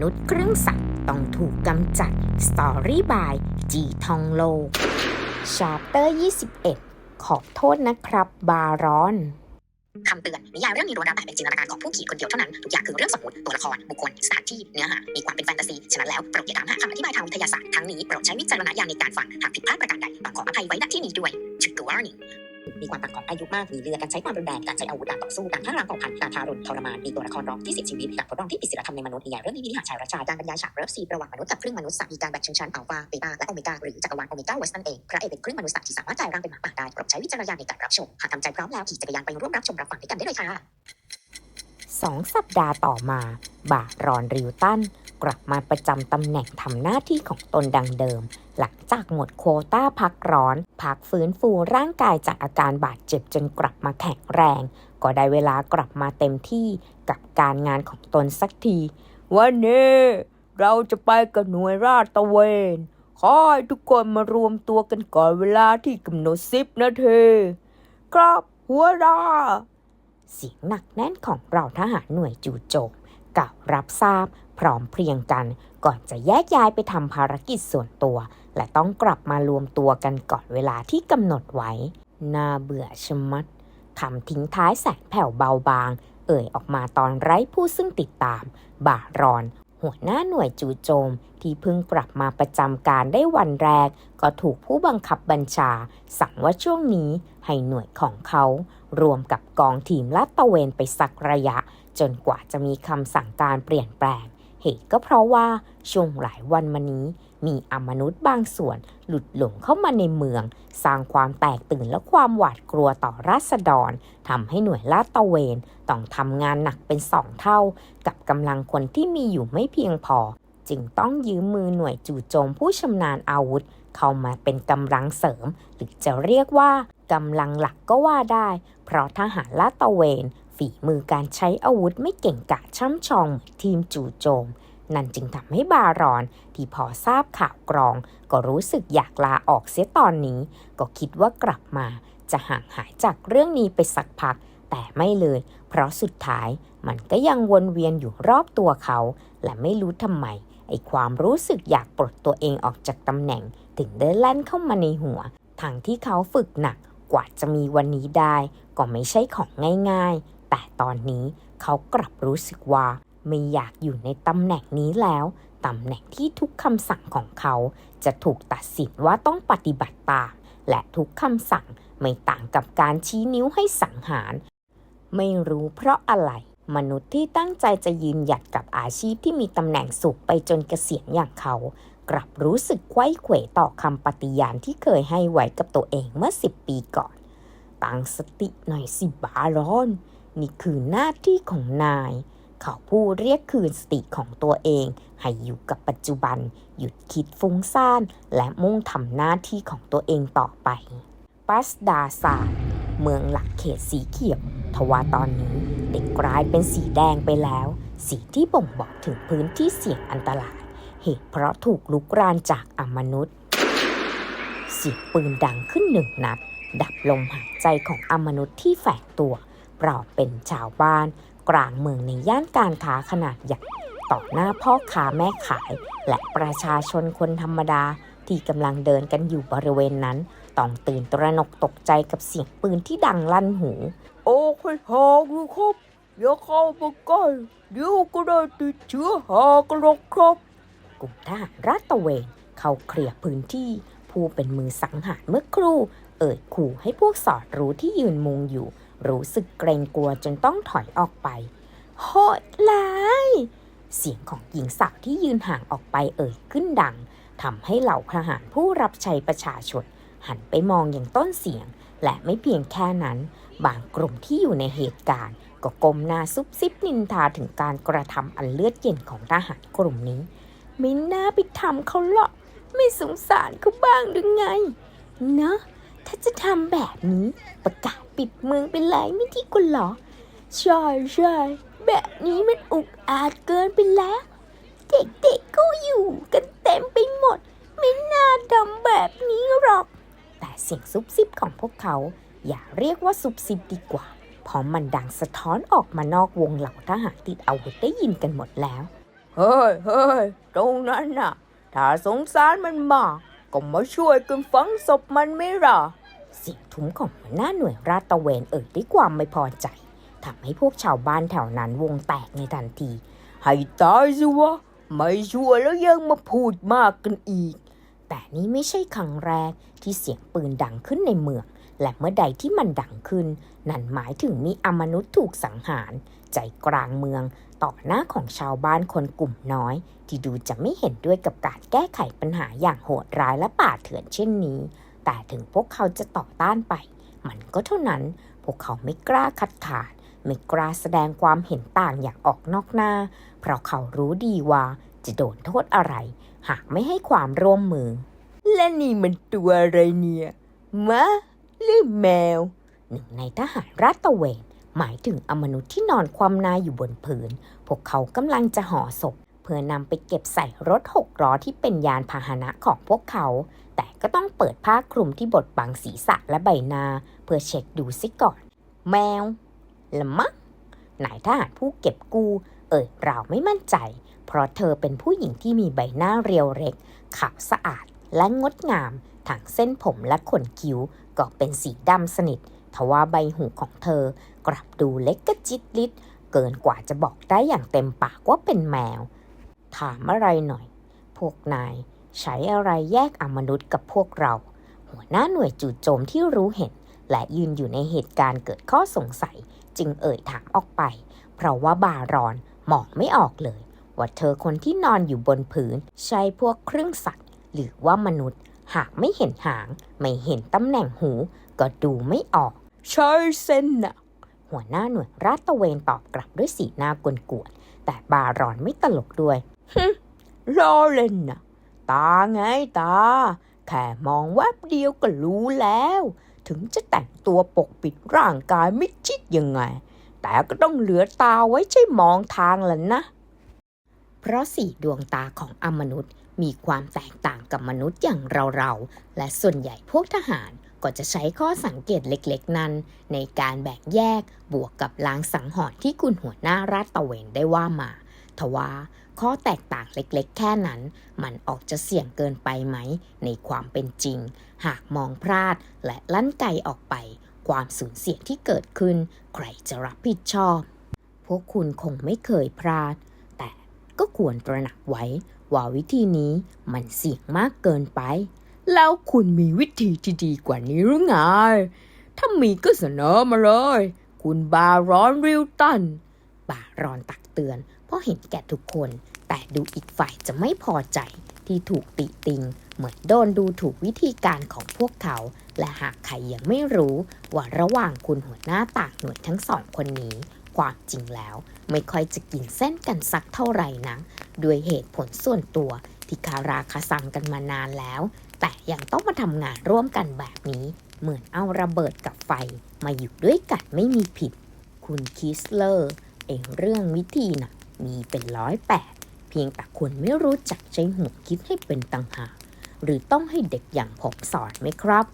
นุษย์เครื่องสัตว์ต้องถูกกำจัดสตอรี่บายจีทองโลชาร์เตอร์ 21 ขอโทษนะครับ บารอนคำเตือนนิยายเรื่องนี้ล้วนแล้วแต่เป็นจินตนาการของผู้เขียนคนเดียวเท่านั้น ทุกอย่างคือเรื่องสมมติตัวละคร บุคคล สถานที่ เนื้อหา มีความเป็นแฟนตาซี ฉะนั้นแล้วโปรดอย่าถามหาคำอธิบายทางวิทยาศาสตร์ทั้งนี้โปรดใช้วิจารณญาณในการฟัง หากผิดพลาดประการใดต้องขออภัยไว้ณที่นี้ด้วย Trigger warning มีความต่างของอายุมากมีเรือการใช้ความรุนแรงการใช้อาวุธการต่อสู้การฆ่าล้างเผ่าพันธุ์การทารุณทรมานมีตัวละครร้องที่เสียชีวิตการทดลองที่ผิดศีลธรรมในมนุษย์นิยายเรื่องนี้มีหาชายรัชาการบรรยายฉากเลิฟซีนระว่างมนุษย์กับครึ่งมนุษย์สัตว์มีการแบ่งชนชั้นอัลฟาเบต้าและโอเมก้าหรือจักรวาลโอเมก้าเวสนั่นเองพระเอกเป็นครึ่งมนุษย์สัตว์ที่สามารถกลายร่างเป็นหมาป่าได้โปรดใช้วิจารณญาณในการรับชมหากทำใจพร้อมแล้วขี่จักรยานไปร่วมรับชมรับฟังด้วยกันได้เลยค่ะสองสัปดาห์ต่อมา บารอนริวตัน กลับมาประจำตำแหน่งทำหน้าที่ของตนดังเดิม หลังจากหมดโควต้าพักร้อน พักฟื้นฟูร่างกายจากอาการบาดเจ็บจนกลับมาแข็งแรง ก็ได้เวลากลับมาเต็มที่กับการงานของตนสักที วันนี้เราจะไปกับหน่วยราดตะเวนขอให้ทุกคนมารวมตัวกันก่อนเวลาที่กำหนดสิบนาทีครับหัวหน้าเสียงหนักแน่นของเราทหารหน่วยจู่โจม กล่ารับทราบพร้อมเพรียงกัน ก่อนจะแยกย้ายไปทำภารกิจส่วนตัว และต้องกลับมารวมตัวกันก่อนเวลาที่กำหนดไว้ น่าเบื่อชะมัดคำทิ้งท้ายแสนแผ่วเบาบาง เอ่ยออกมาตอนไร้ผู้ซึ่งติดตาม บ่ารอน หัวหน้าหน่วยจูโจม ที่เพิ่งกลับมาประจำการได้วันแรก ก็ถูกผู้บังคับบัญชา สั่งว่าช่วงนี้ให้หน่วยของเขา รวมกับกองทีมลาดตะเวนไปสักระยะ จนกว่าจะมีคำสั่งการเปลี่ยนแปลง เหตุก็เพราะว่าช่วงหลายวันมานี้ มีอมนุษย์บางส่วนหลุดหลงเข้ามาในเมือง สร้างความแตกตื่นและความหวาดกลัวต่อราษฎรทำให้หน่วยลาดตระเวนต้องทำงานหนักเป็นสองเท่า กับกำลังคนที่มีอยู่ไม่เพียงพอ จึงต้องยืมมือหน่วยจู่โจมผู้ชำนาญอาวุธ เข้ามาเป็นกำลังเสริม หรือจะเรียกว่ากำลังหลักก็ว่าได้ เพราะทหารลาดตระเวน ฝีมือการใช้อาวุธไม่เก่งกาจช่ำชองทีมจู่โจม นั่นจึงทำให้บารอนที่พอทราบข่าวกรอง ก็รู้สึกอยากลาออกเสียตอนนี้ ก็คิดว่ากลับมาจะห่างหายจากเรื่องนี้ไปสักพัก แต่ไม่เลย เพราะสุดท้ายมันก็ยังวนเวียนอยู่รอบตัวเขา และไม่รู้ทำไมไอความรู้สึกอยากปลดตัวเองออกจากตำแหน่ง ถึงได้แล่นเข้ามาในหัวทั้งที่เขาฝึกหนักกว่าจะมีวันนี้ได้ ก็ไม่ใช่ของง่าย ๆ แต่ตอนนี้เขากลับรู้สึกว่าไม่อยากอยู่ในตำแหน่งนี้แล้ว ตำแหน่งที่ทุกคำสั่งของเขา จะถูกตัดสินว่าต้องปฏิบัติตาม และทุกคำสั่งไม่ต่างกับการชี้นิ้วให้สังหาร ไม่รู้เพราะอะไร มนุษย์ที่ตั้งใจจะยืนหยัดกับอาชีพที่มีตำแหน่งสูงไปจนเกษียณอย่างเขา กลับรู้สึกไขว้เขวต่อคำปฏิญาณที่เคยให้ไว้กับตัวเองเมื่อสิบปีก่อน ตั้งสติหน่อยสิบารอน นี่คือหน้าที่ของนาย เขาพูดเรียกคืนสติของตัวเอง ให้อยู่กับปัจจุบัน หยุดคิดฟุ้งซ่าน และมุ่งทำหน้าที่ของตัวเองต่อไปปัสดาซานเมืองหลักเขตสีเขียวทว่าตอนนี้ได้กลายเป็นสีแดงไปแล้ว สีที่บ่งบอกถึงพื้นที่เสี่ยงอันตราย เหตุเพราะถูกลุกรานจากอมนุษย์ เสียงปืนดังขึ้นหนึ่งนัด ดับลมหายใจของอมนุษย์ที่แฝงตัว เราเป็นชาวบ้าน กลางเมืองในย่านการค้าขนาดใหญ่ต่อหน้าพ่อค้าแม่ขาย และประชาชนคนธรรมดาที่กำลังเดินกันอยู่บริเวณนั้น ต้องตื่นตระหนกตกใจกับเสียงปืนที่ดังลั่นหู โอ้ค่อยหาดูครับอย่าเข้ามาใกล้เดี๋ยวก็ได้ติดเชื้อหากรกครับ กลุ่มทหารราดตเวนเข้าเคลียร์พื้นที่ ผู้เป็นมือสังหารเมื่อครู่ เอ่ยขู่ให้พวกสอดรู้ที่ยืนมุงอยู่ รู้สึกเกรงกลัวจนต้องถอยออกไป โหดร้าย เสียงของหญิงสาวที่ยืนห่างออกไปเอ่ยขึ้นดังทำให้เหล่าทหารผู้รับใช้ประชาชน หันไปมองอย่างต้นเสียง และไม่เพียงแค่นั้น บางกลุ่มที่อยู่ในเหตุการณ์ ก็ก้มหน้าซุบซิบนินทาถึงการกระทำอันเลือดเย็นของทหารกลุ่มนี้ไม่น่าไปทำเขาหรอกไม่สงสารเขาบ้างหรือไง เนอะ ถ้าจะทำแบบนี้ประกาศปิดเมืองไปเลยไม่ดีกว่าเหรอใช่ใช่แบบนี้มันอุกอาจเกินไปแล้ว เด็กๆก็อยู่กันเต็มไปหมด ไม่น่าทำแบบนี้หรอก แต่เสียงซุบซิบของพวกเขา อย่าเรียกว่าซุบซิบดีกว่า เพพอมันดังสะท้อนออกมานอกวงเหล่าทหารติดอาวุธได้ยินกันหมดแล้ว เฮ้ยเฮ้ยตรงนั้นน่ะ ถ้าสงสารมันมาก ก็มาช่วยกันฝังศพมันไม่ล่ะเสียงทุ้มของหัวหน้าหน่วยราดตระเวนเอ่ยด้วยความไม่พอใจทำให้พวกชาวบ้านแถวนั้นวงแตกในทันที ให้ตายสิวะ ไม่ช่วยแล้วยังมาพูดมากกันอีก แต่นี่ไม่ใช่ครั้งแรกที่เสียงปืนดังขึ้นในเมือง และเมื่อใดที่มันดังขึ้น นั่นหมายถึงมีอมนุษย์ถูกสังหาร ใจกลางเมือง ต่อหน้าของชาวบ้านคนกลุ่มน้อย ที่ดูจะไม่เห็นด้วยกับการแก้ไขปัญหาอย่างโหดร้ายและป่าเถื่อนเช่นนี้ แต่ถึงพวกเขาจะต่อต้านไป มันก็เท่านั้น พวกเขาไม่กล้าคัดค้านไม่กล้าแสดงความเห็นต่างอย่างออกนอกหน้า เพราะเขารู้ดีว่าจะโดนโทษอะไร หากไม่ให้ความร่วมมือ และนี่มันตัวอะไรเนี่ยมาหรือแมว หนึ่งในทหารราดตเวน หมายถึงอมนุษย์ที่นอนคว่ำหน้าอยู่บนพื้นพวกเขากำลังจะห่อศพ เพื่อนำไปเก็บใส่รถหกล้อที่เป็นยานพาหนะของพวกเขา แต่ก็ต้องเปิดผ้าคลุมที่บดบังศีรษะและใบหน้า เพื่อเช็คดูซิก่อน แมวละมักนายทหารผู้เก็บกู้ เอ่ยเราไม่มั่นใจ เพราะเธอเป็นผู้หญิงที่มีใบหน้าเรียวเล็ก ขาวสะอาดและงดงามทั้งเส้นผมและขนคิ้วก็เป็นสีดำสนิททว่าใบหูของเธอ กลับดูเล็กกระจิตลิดเกินกว่าจะบอกได้อย่างเต็มปากว่าเป็นแมว ถามอะไรหน่อย พวกนายใช้อะไรแยกอมนุษย์กับพวกเรา หัวหน้าหน่วยจู่โจมที่รู้เห็น และยืนอยู่ในเหตุการณ์เกิดข้อสงสัย จึงเอ่ยถามออกไป เพราะว่าบารอนมองไม่ออกเลย ว่าเธอคนที่นอนอยู่บนผืน ใช่พวกครึ่งสัตว์ หรือว่ามนุษย์ หากไม่เห็นหาง ไม่เห็นตำแหน่งหู ก็ดูไม่ออกใช้เส้นน่ะ หัวหน้าหน่วยราดตระเวนตอบกลับด้วยสีหน้ากวนๆแต่บารอนไม่ตลกด้วยล้อเล่นน่ะตาไงตา แค่มองแวบเดียวก็รู้แล้ว ถึงจะแต่งตัวปกปิดร่างกายมิดชิดยังไง แต่ก็ต้องเหลือตาไว้ใช้มองทางล่ะนะ เพราะสีดวงตาของอมนุษย์มีความแตกต่างกับมนุษย์อย่างเราๆ และส่วนใหญ่พวกทหาร ก็จะใช้ข้อสังเกตเล็กๆ นั้น ในการแบ่งแยกบวกกับลางสังหรณ์ที่คุณหัวหน้าราดตะเวนได้ว่ามาทว่าข้อแตกต่างเล็กๆ แค่นั้น มันออกจะเสี่ยงเกินไปไหม ในความเป็นจริง หากมองพลาดและลั่นไกออกไป ความสูญเสียที่เกิดขึ้น ใครจะรับผิดชอบ พวกคุณคงไม่เคยพลาด แต่ก็ควรตระหนักไว้ ว่าวิธีนี้มันเสี่ยงมากเกินไป แล้วคุณมีวิธีที่ดีกว่านี้หรือไง ถ้ามีก็เสนอมาเลย คุณบารอนริวตัน บารอนตักเตือน เพราะเห็นแก่ทุกคน แต่ดูอีกฝ่ายจะไม่พอใจที่ถูกติติง เหมือนโดนดูถูกวิธีการของพวกเขา และหากใครยังไม่รู้ ว่าระหว่างคุณหัวหน้าต่างหน่วยทั้งสองคนนี้ ความจริงแล้ว ไม่ค่อยจะกินเส้นกันสักเท่าไหร่นะด้วยเหตุผลส่วนตัวที่คาราคาซังกันมานานแล้ว แต่ยังต้องมาทำงานร่วมกันแบบนี้ เหมือนเอาระเบิดกับไฟ มาอยู่ด้วยกันไม่มีผิด คุณคิสเลอร์เองเรื่องวิธีน่ะมีเป็นร้อยแปดเพียงแต่คุณไม่รู้จักใช้หัวคิดให้เป็นต่างหากหรือต้องให้เด็กอย่างผมสอนไหมครับ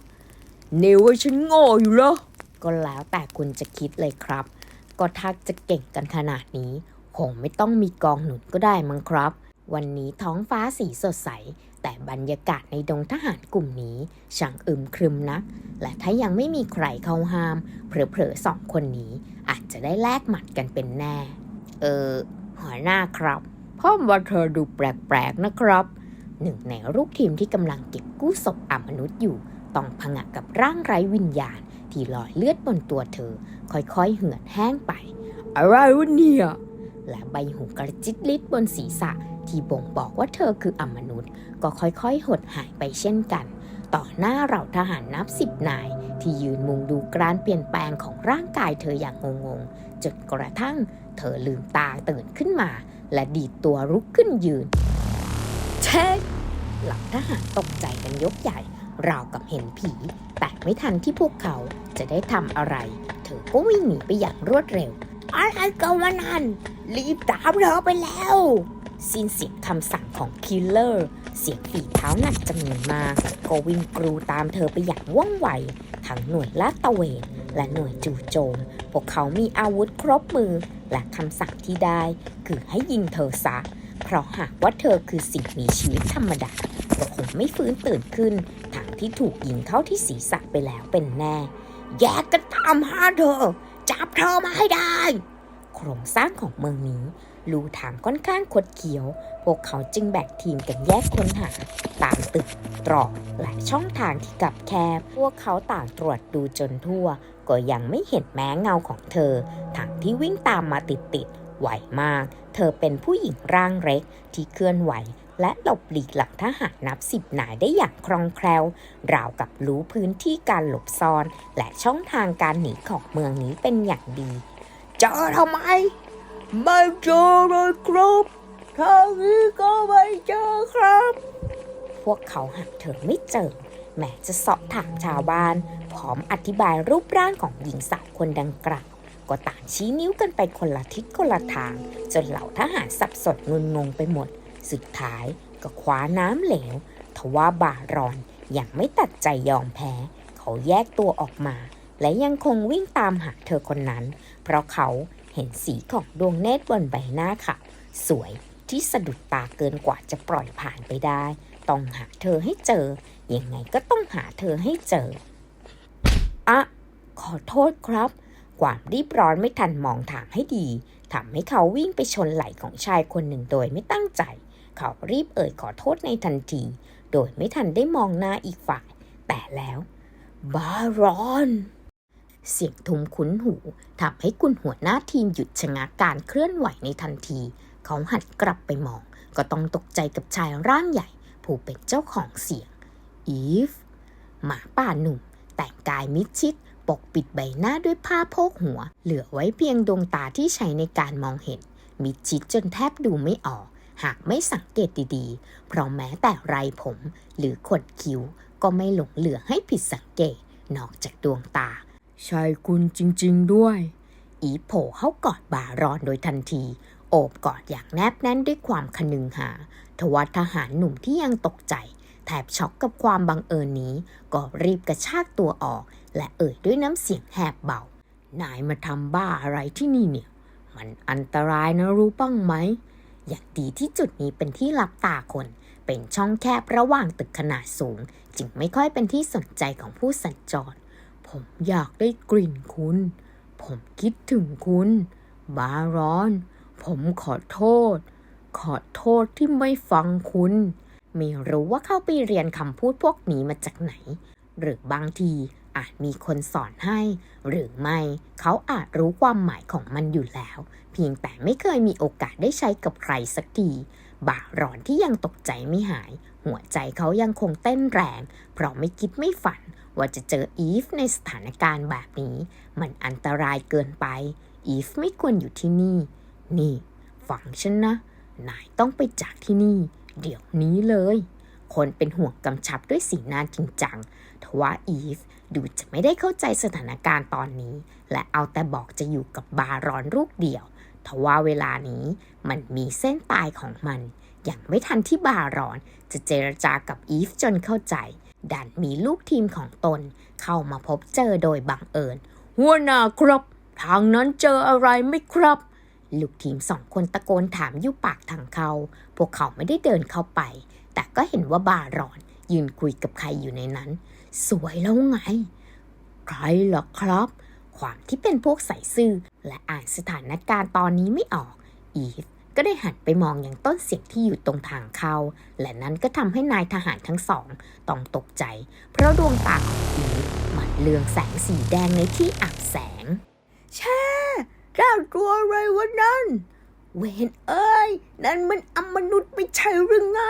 เนว่าฉันโง่อยู่เหรอก็แล้วแต่คุณจะคิดเลยครับ ก็ถ้าจะเก่งกันขนาดนี้คงไม่ต้องมีกองหนุนก็ได้มั้งครับ วันนี้ท้องฟ้าสีสดใส แต่บรรยากาศในดงทหารกลุ่มนี้ช่างอึมครึมนัก และถ้ายังไม่มีใครเข้าห้าม เผลอๆสองคนนี้ อาจจะได้แลกหมัดกันเป็นแน่ เออ หัวหน้าครับพ่อว่าเธอดูแปลกๆนะครับ หนึ่งในลูกทีมที่กำลังเก็บกู้ศพอมนุษย์อยู่ ต้องผงะกับร่างไร้วิญญาณ ที่ลอยเลือดบนตัวเธอ ค่อยๆเหือดแห้งไป อะไรวะเนี่ยและใบหูกระจิตลิดบนศีรษะ ที่บ่งบอกว่าเธอคืออมนุษย์ ก็ค่อยๆ หดหายไปเช่นกัน ต่อหน้าเราทหารนับสิบนาย ที่ยืนมุงดูการเปลี่ยนแปลงของร่างกายเธออย่างงงๆจนกระทั่ง เธอลืมตาตื่นขึ้นมา และดีดตัวลุกขึ้นยืนเช็คเหล่าทหารตกใจกันยกใหญ่ราวกับเห็นผี แต่ไม่ทันที่พวกเขาจะได้ทำอะไร เธอก็วิ่งหนีไปอย่างรวดเร็วอะไรกันวะนั่นรีบตามเธอไปแล้ว สิ้นเสียงคำสั่งของคิลเลอร์ เสียงฝีเท้าหนักจำนวนมากก็วิ่งกรูตามเธอไปอย่างว่องไว ทั้งหน่วยลาดตระเวนและหน่วยจู่โจม พวกเขามีอาวุธครบมือ และคำสั่งที่ได้ คือให้ยิงเธอซะ เพราะหากว่าเธอคือสิ่งมีชีวิตธรรมดาก็คงไม่ฟื้นตื่นขึ้นทางที่ถูกยิงเข้าที่ศีรษะไปแล้วเป็นแน่ แยกกันตามหาเธอ จับเธอมาให้ได้ โครงสร้างของเมืองนี้ รูทางค่อนข้างคดเคี้ยว พวกเขาจึงแบ่งทีมกันแยกค้นหา ตามตึกตรอกและช่องทางที่กับแคบ พวกเขาต่างตรวจดูจนทั่ว ก็ยังไม่เห็นแม้เงาของเธอทางที่วิ่งตามมาติดๆไหวมาก เธอเป็นผู้หญิงร่างเล็กที่เคลื่อนไหวและหลบหลีกหลังทหารนับสิบนายได้อย่างคล่องแคล่ว ราวกับรู้พื้นที่การหลบซ่อน และช่องทางการหนีของเมืองนี้เป็นอย่างดี เจอทำไม ไม่เจอเลยครับทางนี้ก็ไม่เจอครับ พวกเขาหาเธอไม่เจอ แม้จะสอบถามชาวบ้าน พร้อมอธิบายรูปร่างของหญิงสาวคนดังกล่าวก็ต่างชี้นิ้วกันไปคนละทิศคนละทาง จนเหล่าทหารสับสนงุนงงไปหมด สุดท้ายก็คว้าน้ำเหลว ทว่าบารอนยังไม่ตัดใจยอมแพ้ เขาแยกตัวออกมา และยังคงวิ่งตามหาเธอคนนั้น เพราะเขา เห็นสีของดวงเนตรบนใบหน้าเขาสวยที่สะดุดตาเกินกว่าจะปล่อยผ่านไปได้ ต้องหาเธอให้เจอ ยังไงก็ต้องหาเธอให้เจอ อะขอโทษครับ ความรีบร้อนไม่ทันมองทางให้ดีทำให้เขาวิ่งไปชนไหล่ของชายคนหนึ่งโดยไม่ตั้งใจ เขารีบเอ่ยขอโทษในทันที โดยไม่ทันได้มองหน้าอีกฝ่าย แต่แล้ว บารอน เสียงทุ้มคุ้นหูทำให้คุณหัวหน้าทีมหยุดชะงักการเคลื่อนไหวในทันที เขาหันกลับไปมอง ก็ต้องตกใจกับชายร่างใหญ่ ผู้เป็นเจ้าของเสียง อีฟ หมาป่าหนุ่ม แต่งกายมิดชิด ปกปิดใบหน้าด้วยผ้าโพกหัว เหลือไว้เพียงดวงตาที่ใช้ในการมองเห็น มิดชิดจนแทบดูไม่ออก หากไม่สังเกตดีๆ เพราะแม้แต่ไรผม หรือขดคิ้วก็ไม่หลงเหลือให้ผิดสังเกต นอกจากดวงตา ใช่คุณจริง ๆ ด้วย อีโผล่เข้ากอดบารอนโดยทันที โอบกอดอย่างแนบแน่นด้วยความคนึงหา ทว่าทหารหนุ่มที่ยังตกใจแถบช็อกกับความบังเอิญนี้ ก็รีบกระชากตัวออก และเอ่ยด้วยน้ำเสียงแหบเบา นายมาทำบ้าอะไรที่นี่เนี่ย มันอันตรายนะรู้ป้องไหม อย่างดีที่จุดนี้เป็นที่รับตาคน เป็นช่องแคบระหว่างตึกขนาดสูง จึงไม่ค่อยเป็นที่สนใจของผู้สัญจร ผมอยากได้กลิ่นคุณ ผมคิดถึงคุณ บารอน ผมขอโทษ ขอโทษที่ไม่ฟังคุณ ไม่รู้ว่าเข้าไปเรียนคำพูดพวกนี้มาจากไหน หรือบางทีอาจมีคนสอนให้ หรือไม่เขาอาจรู้ความหมายของมันอยู่แล้ว เพียงแต่ไม่เคยมีโอกาสได้ใช้กับใครสักทีบาร้อนที่ยังตกใจไม่หาย หัวใจเขายังคงเต้นแรง เพราะไม่คิดไม่ฝัน ว่าจะเจออีฟในสถานการณ์แบบนี้ มันอันตรายเกินไป อีฟไม่ควรอยู่ที่นี่ นี่ฟังฉันนะ นายต้องไปจากที่นี่ เดี๋ยวนี้เลย คนเป็นห่วงกำชับด้วยสีหน้าจริงจังทว่าอีฟดูจะไม่ได้เข้าใจสถานการณ์ตอนนี้ และเอาแต่บอกจะอยู่กับบารอนลูกเดียวทว่าเวลานี้มันมีเส้นตายของมัน อย่างไม่ทันที่บารอน จะเจรจากับอีฟจนเข้าใจ ดันมีลูกทีมของตน เข้ามาพบเจอโดยบังเอิญ หัวหน้าครับ ทางนั้นเจออะไรไหมครับ ลูกทีมสองคนตะโกนถามอยู่ปากทางเขา พวกเขาไม่ได้เดินเข้าไป แต่ก็เห็นว่าบารอน ยืนคุยกับใครอยู่ในนั้น สวยแล้วไง ใครล่ะครับ ความที่เป็นพวกใส่ซื่อ และอ่านสถานการณ์ตอนนี้ไม่ออก อีฟ ก็ได้หันไปมองอย่างต้นเสียงที่อยู่ตรงทางเข้า และนั้นก็ทำให้นายทหารทั้งสองต้องตกใจ เพราะดวงตาของอีฟมันเลืองแสงสีแดงในที่อับแสง แช่เจ้าตัวอะไรวะนั่น เวนเอ้ย นั่นมันอมนุษย์ไม่ใช่หรือไง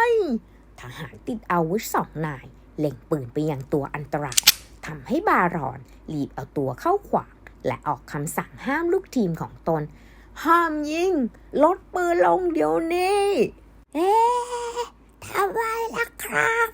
ทหารติดอาวุธสองนาย เล็งปืนไปยังตัวอันตรายทำให้บารอนรีบเอาตัวเข้าขวางและออกคำสั่งห้ามลูกทีมของตน ห้ามยิง ลดปืนลงเดี๋ยวนี้ เอ๊ะทำไมล่ะครับ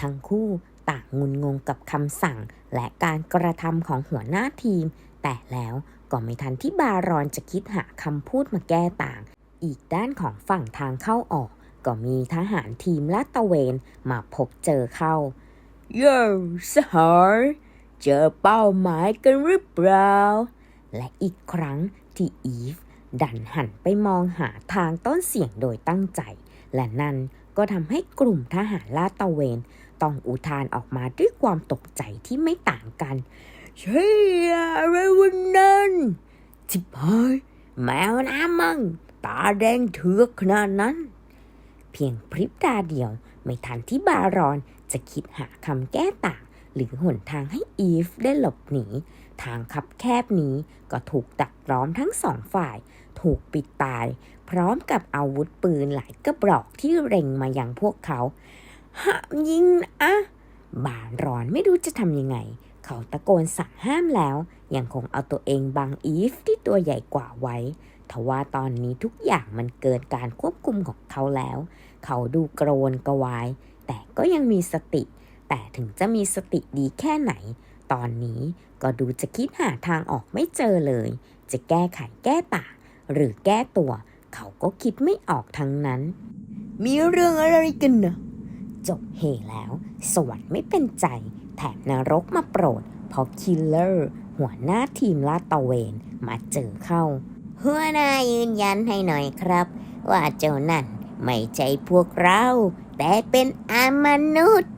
ทั้งคู่ต่างงุนงงกับคำสั่ง และการกระทำของหัวหน้าทีม แต่แล้วก็ไม่ทันที่บารอนจะคิดหาคำพูดมาแก้ต่าง อีกด้านของฝั่งทางเข้าออก ก็มีทหารทีมลาดตระเวนมาพบเจอเข้าโย่สหายเจอเป้าหมายกันหรือเปล่า และอีกครั้งที่อีฟ ดันหันไปมองหาทางต้นเสียงโดยตั้งใจ และนั่นก็ทำให้กลุ่มทหารลาดตระเวน ต้องอุทานออกมาด้วยความตกใจที่ไม่ต่างกันเชี่ยอะไรวันนั้นจิบหายแมวน้ำมังตาแดงเถือกขนาดนั้น เพียงพริบตาเดียวไม่ทันที่บารอนจะคิดหาคำแก้ต่าง หรือหนทางให้อีฟได้หลบหนี ทางคับแคบนี้ก็ถูกดักล้อมทั้งสองฝ่าย ถูกปิดตาย พร้อมกับอาวุธปืนหลายกระบอกที่เร็งมายังพวกเขาห้ามยิงนะบารอนไม่รู้จะทำยังไง เขาตะโกนสั่งห้ามแล้ว ยังคงเอาตัวเองบังอีฟที่ตัวใหญ่กว่าไว้ทว่าตอนนี้ทุกอย่างมันเกินการควบคุมของเขาแล้ว เขาดูกระวนกระวาย แต่ก็ยังมีสติ แต่ถึงจะมีสติดีแค่ไหน ตอนนี้ ก็ดูจะคิดหาทางออกไม่เจอเลย จะแก้ไขแก้ต่างหรือแก้ตัว เขาก็คิดไม่ออกทั้งนั้น มีเรื่องอะไรกันนะจบเหแล้ว สวรรค์ไม่เป็นใจ แถมนรกมาโปรดเพราะคิลเลอร์ หัวหน้าทีมลาดตะเวนมาเจอเข้า หัวหน้ายืนยันให้หน่อยครับ ว่าเจ้านั่นไม่ใช่พวกเรา แต่เป็นอามนุษย์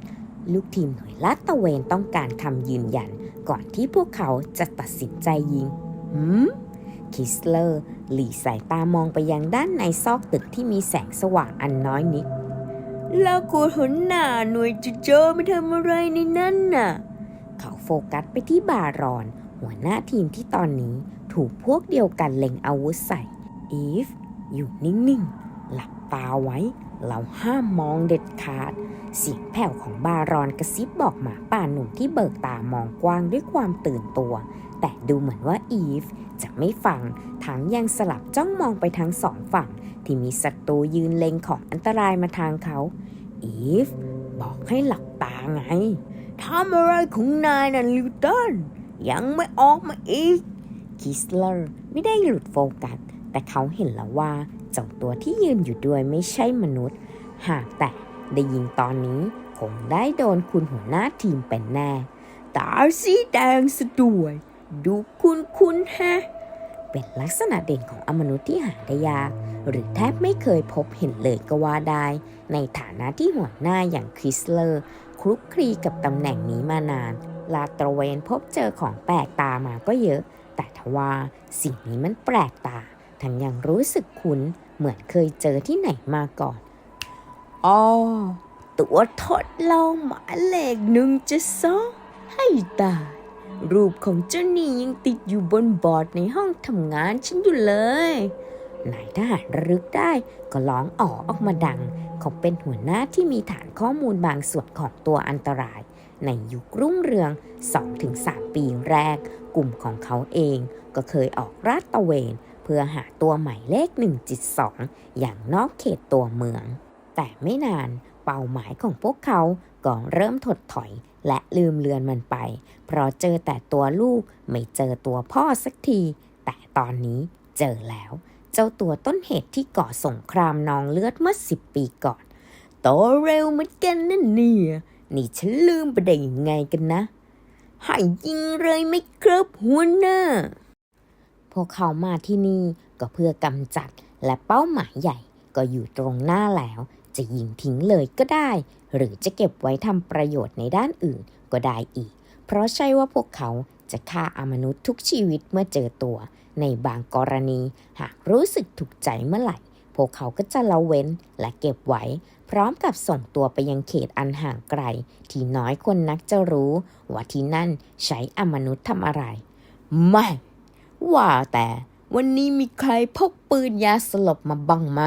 ลูกทีมหน่วยลาดตะเวนต้องการคำยืนยัน ก่อนที่พวกเขาจะตัดสินใจยิงหืมคิสเลอร์หลีสายตามองไปยังด้านในซอกตึกที่มีแสงสว่างอันน้อยนิดแล้วกูหัวหน้าหน่วยจะเจอไม่ทำอะไรในนั้นน่ะ เขาโฟกัสไปที่บารอน หัวหน้าทีมที่ตอนนี้ถูกพวกเดียวกันเล็งอาวุธใส่ อีฟ อยู่นิ่ง ๆ หลับตาไว้ เราห้ามมองเด็ดขาด เสียงแผ่วของบารอนกระซิบบอกหมาป่าหนุ่มที่เบิกตามองกว้างด้วยความตื่นตัว แต่ดูเหมือนว่าอีฟจะไม่ฟังทั้งยังสลับจ้องมองไปทั้งสองฝั่ง ที่มีศัตรูยืนเล็งของอันตรายมาทางเขา อีฟบอกให้หลับตาไงทำอะไรของนายน่ะลิวตันยังไม่ออกมาอีก คิสเลอร์ไม่ได้หลุดโฟกัส แต่เขาเห็นแล้วว่า เจ้าตัวที่ยืนอยู่ด้วยไม่ใช่มนุษย์ หากแต่ได้ยินตอนนี้คงได้โดนคุณหัวหน้าทีมเป็นแน่ ตาสีแดงสะด้วย ดูคุณคุณแฮะ เป็นลักษณะเด่นของอมนุษย์ที่หาได้ยาก หรือแทบไม่เคยพบเห็นเลยก็ว่าได้ ในฐานะที่หัวหน้าอย่างคริสเลอร์คลุกคลีกับตำแหน่งนี้มานาน ลาตระเวนพบเจอของแปลกตามาก็เยอะ แต่ทว่าสิ่งนี้มันแปลกตา ทั้งยังรู้สึกคุ้นเหมือนเคยเจอที่ไหนมาก่อน อ๋อ ตัวทดลองหมายเลขหนึ่งจะสอให้ตายรูปของเจ้านี่ยังติดอยู่บนบอร์ดในห้องทำงานฉันอยู่เลยนายทหารระลึกได้ก็ร้องอ๋อออกมาดัง เขาเป็นหัวหน้าที่มีฐานข้อมูลบางส่วนของตัวอันตราย ในยุครุ่งเรือง 2-3 ปีแรก กลุ่มของเขาเองก็เคยออกราดตะเวน เพื่อหาตัวหมายเลข1.2อย่างนอกเขตตัวเมือง แต่ไม่นานเป้าหมายของพวกเขาก็เริ่มถดถอยและลืมเลือนมันไป เพราะเจอแต่ตัวลูกไม่เจอตัวพ่อสักที แต่ตอนนี้เจอแล้ว เจ้าตัวต้นเหตุที่ก่อสงครามนองเลือดเมื่อสิบปีก่อน โตเร็วเหมือนกันนั่นเนี่ย นี่ฉันลืมไปได้ยังไงกันนะห้ยิงเลยไม่ครับหัวหน้า พวกเขามาที่นี่ก็เพื่อกำจัดและเป้าหมายใหญ่ก็อยู่ตรงหน้าแล้ว จะยิงทิ้งเลยก็ได้ หรือจะเก็บไว้ทำประโยชน์ในด้านอื่นก็ได้อีก เพราะใช่ว่าพวกเขาจะฆ่าอมนุษย์ทุกชีวิตเมื่อเจอตัว ในบางกรณี หากรู้สึกถูกใจเมื่อไหร่ พวกเขาก็จะละเว้นและเก็บไว้ พร้อมกับส่งตัวไปยังเขตอันห่างไกล ที่น้อยคนนักจะรู้ ว่าที่นั่นใช้อมนุษย์ทำอะไร ไม่ ว่าแต่วันนี้มีใครพกปืนยาสลบมาบ้างไหม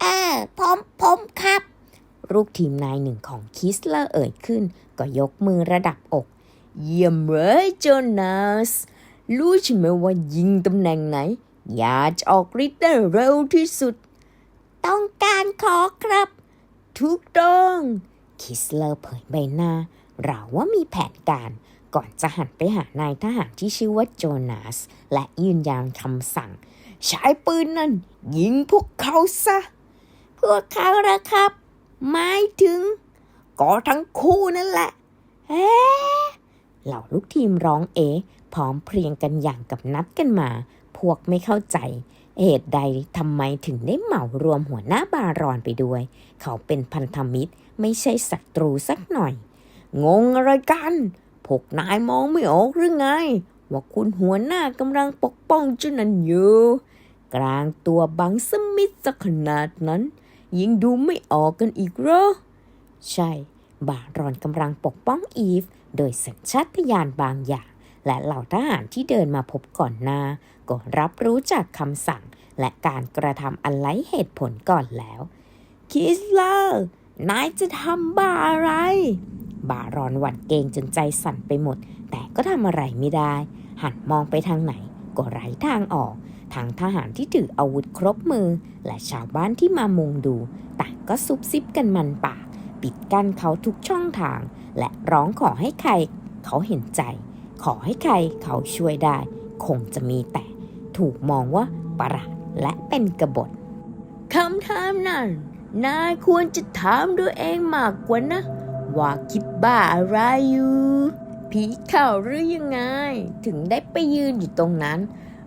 เออผมผมครับ ลูกทีมนายหนึ่งของคิสเลอร์เอ่ยขึ้น ก็ยกมือระดับอก เยี่ยมเลยโจนาส รู้ใช่ไหมว่ายิงตำแหน่งไหนอยาจะออกฤทธิ์ได้เร็วที่สุด ต้องการขอครับถูกต้อง คิสเลอร์เผยใบหน้าเราว่ามีแผนการ ก่อนจะหันไปหานายทหารที่ชื่อว่าโจนาส และยืนยันคำสั่ง ใช้ปืนนั้นยิงพวกเขาซะ พวกเขาละครับ หมายถึง ก็ทั้งคู่นั่นแหละเอ๊ะเหล่าลูกทีมร้องเอะพร้อมเพรียงกันอย่างกับนัดกันมา พวกไม่เข้าใจ เหตุใดทำไมถึงได้เหมารวมหัวหน้าบารอนไปด้วย เขาเป็นพันธมิตรไม่ใช่ศัตรูสักหน่อย งงอะไรกัน พวกนายมองไม่ออกหรือไง ว่าคุณหัวหน้ากำลังปกป้องเจุนันอยู่ กลางตัวบังสมิธสักขนาดนั้น ยิ่งดูไม่ออกกันอีกเหรอ ใช่ บารอนกำลังปกป้องอีฟ โดยสัญชาตญาณบางอย่าง และเหล่าทหารที่เดินมาพบก่อนหน้า ก็รับรู้จากคำสั่ง และการกระทำอันไร้เหตุผลก่อนแล้ว คิสเลอร์นายจะทำบ้าอะไร บ่าร้อนหวั่นเกรงจนใจสั่นไปหมด แต่ก็ทำอะไรไม่ได้ หันมองไปทางไหน ก็ไร้ทางออกทั้งทหารที่ถืออาวุธครบมือ และชาวบ้านที่มามุงดู ต่างก็ซุบซิบกันมันปาก ปิดกั้นเขาทุกช่องทาง และร้องขอให้ใคร เขาเห็นใจ ขอให้ใครเขาช่วยได้ คงจะมีแต่ ถูกมองว่าประหลาดและเป็นกบฏคำถามนั้นนายควรจะถามตัวเองมากกว่านะ ว่าคิดบ้าอะไรอยู่ ผีเข้าหรือยังไง ถึงได้ไปยืนอยู่ตรงนั้น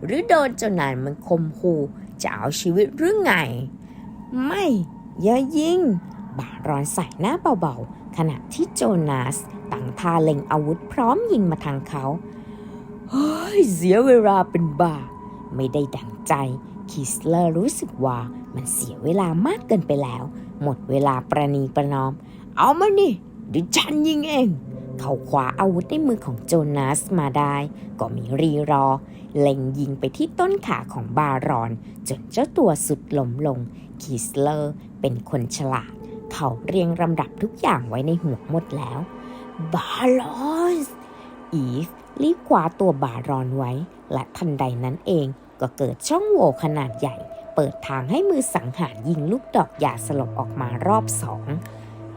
หรือโดนเจ้านายมันคมขู่จะเอาชีวิตหรือไง ไม่อย่ายิงบารอนใส่หน้าเบาๆ ขณะที่โจนาสตั้งท่าเล็งอาวุธพร้อมยิงมาทางเขาเฮ้ยเสียเวลาเป็นบ้า ไม่ได้ดังใจคิสเลอร์รู้สึกว่ามันเสียเวลามากเกินไปแล้ว หมดเวลาประนีประนอม เอามานี่ ดิฉันยิงเอง เขาคว้าอาวุธในมือของโจนาสมาได้ ก็มีรีรอ เล็งยิงไปที่ต้นขาของบารอน จนเจ้าตัวสุดล้มลงคิสเลอร์เป็นคนฉลาด เขาเรียงลำดับทุกอย่างไว้ในหัวหมดแล้ว บารอนอีฟรีบคว้าตัวบารอนไว้ และทันใดนั้นเองก็เกิดช่องโหว่ขนาดใหญ่ เปิดทางให้มือสังหารยิงลูกดอกยาสลบออกมารอบสอง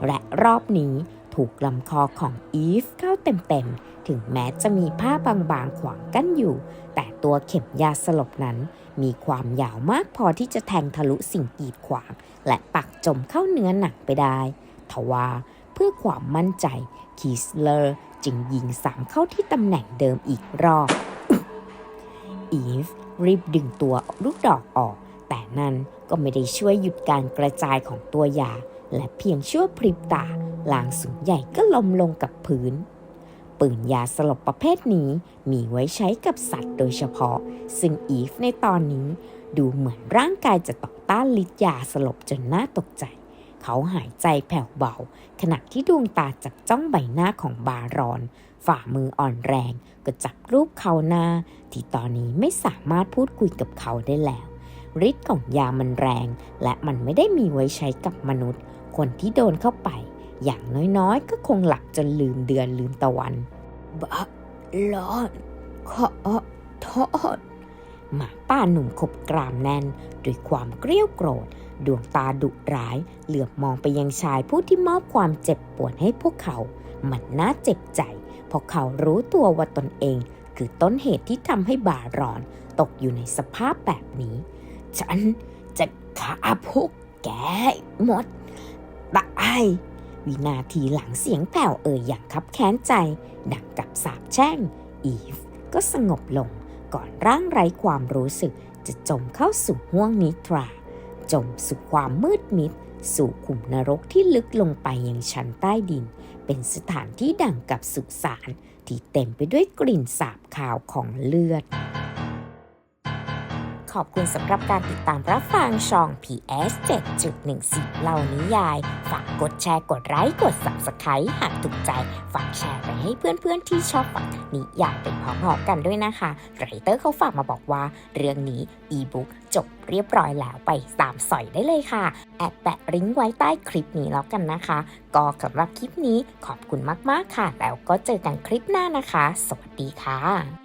และรอบนี้ ถูกลำคอของอีฟเข้าเต็มๆ ถึงแม้จะมีผ้าบางๆ ขวางกั้นอยู่ แต่ตัวเข็มยาสลบนั้น มีความยาวมากพอที่จะแทงทะลุสิ่งกีดขวาง และปักจมเข้าเนื้อหนังไปได้ทว่าเพื่อความมั่นใจคีสเลอร์จึงยิงสามเข้าที่ตำแหน่งเดิมอีกรอบ อีฟรีบดึงตัวลูกดอกออก แต่นั่นก็ไม่ได้ช่วยหยุดการกระจายของตัวยา และเพียงชั่วพริบตาลางสูงใหญ่ก็ล้มลงกับพื้น ปืนยาสลบประเภทนี้มีไว้ใช้กับสัตว์โดยเฉพาะ ซึ่งอีฟในตอนนี้ดูเหมือนร่างกายจะต่อต้านฤทธิ์ยาสลบจนน่าตกใจ เขาหายใจแผ่วเบา ขณะที่ดวงตาจับจ้องใบหน้าของบารอน ฝ่ามืออ่อนแรง ก็จับรูปเขาหน้า ที่ตอนนี้ไม่สามารถพูดคุยกับเขาได้แล้วฤทธิ์ของยามันแรง และมันไม่ได้มีไว้ใช้กับมนุษย์ คนที่โดนเข้าไป อย่างน้อยๆ ก็คงหลับจนลืมเดือนลืมตะวันบะรอนขอโทษหมาป้าหนุ่มขบกรามแน่นด้วยความเกรี้ยวโกรธ ดวงตาดุร้าย เหลือบมองไปยังชายผู้ที่มอบความเจ็บปวดให้พวกเขา มันน่าเจ็บใจเพราะเขารู้ตัวว่าตนเอง คือต้นเหตุที่ทำให้บารอน ตกอยู่ในสภาพแบบนี้ ฉันจะฆ่าพวกแกหมด ตายวินาทีหลังเสียงแผ่วเอ่ยอย่างคับแค้นใจ ดังกับสาบแช่ง อีฟก็สงบลงก่อนร่างไร้ความรู้สึกจะจมเข้าสู่ห้วงนิทรา จมสู่ความมืดมิด สู่ขุมนรกที่ลึกลงไปยังชั้นใต้ดิน เป็นสถานที่ดังกับสุสานที่เต็มไปด้วยกลิ่นสาบคาวของเลือด ขอบคุณสำหรับการติดตามรับฟังช่อง PS 7.14เล่านิยาย ฝากกดแชร์กดไลค์กด Subscribe หากถูกใจ ฝากแชร์ไปให้เพื่อนๆที่ชอบฟังนิยายเป็นพ้องๆกันด้วยนะคะไรเตอร์เขาฝากมาบอกว่า เรื่องนี้อีบุ๊กจบเรียบร้อยแล้วไปตามสอยได้เลยค่ะ แอบแปะลิงก์ไว้ใต้คลิปนี้แล้วกันนะคะ ก็สำหรับคลิปนี้ขอบคุณมากๆค่ะ แล้วก็เจอกันคลิปหน้านะคะ สวัสดีค่ะ